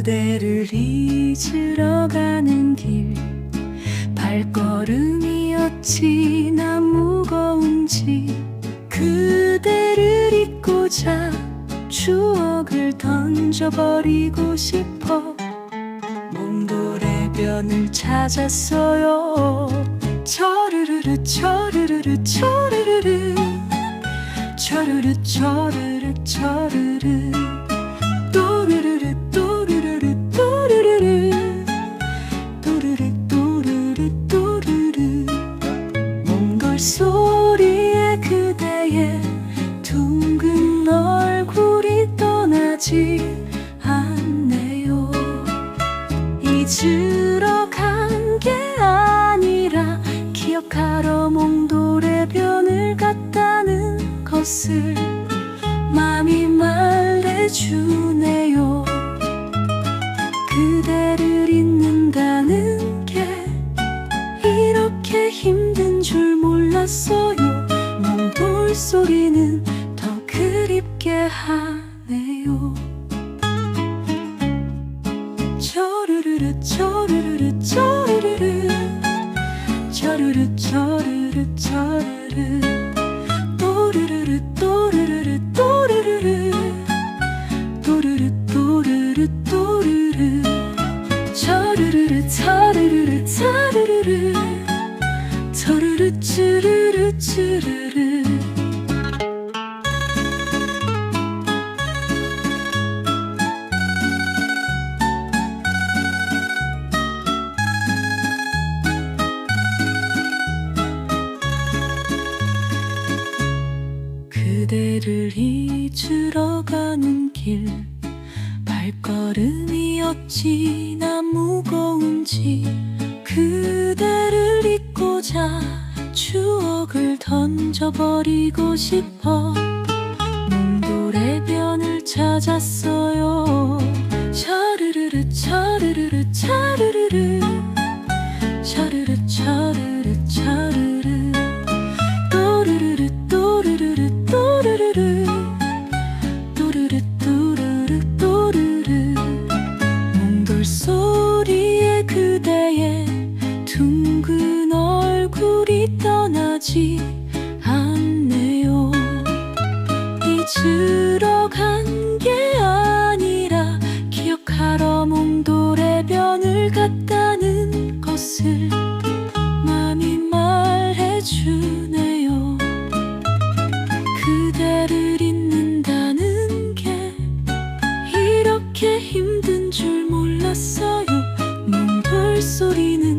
그대를 잊으러 가는 길. 발걸음이 어찌나 무거운지. 그대를 잊고자 추억을 던져버리고 싶어. 몽돌의 변을 찾았어요. 저르르르 저르르르 저르르르. 저르르 저르르 저르르 소리에 그대의 둥근 얼굴이 떠나지 않네요. 잊으러 간 게 아니라 기억하러 몽돌의 변을 갔다는 것을 마음이 말해주네요. 그대를 잊는다는 게 이렇게 힘든 줄 몰 랐어요. 몽돌 소리는 더 그립게 하네요. 저르르르 저르르르 저르르르. 저르르 저르르 저르르 또르르르 또르르르 또르르르. 또르르 또르르 또르르 저르르르 저르르르 저르르르 쯔르르. 그대를 잊으러 가는 길 발걸음이 어찌나 무거운지 그대를 잊고자 추억을 던져버리고 싶어. 몽돌의 변을 찾았어요. 차르르르 차르르르 차르르르. 쉽지 않네요. 잊으러 간 게 아니라 기억하러 몽돌의 변을 갔다는 것을 마음이 말해주네요. 그대를 잊는다는 게 이렇게 힘든 줄 몰랐어요. 몽돌 소리는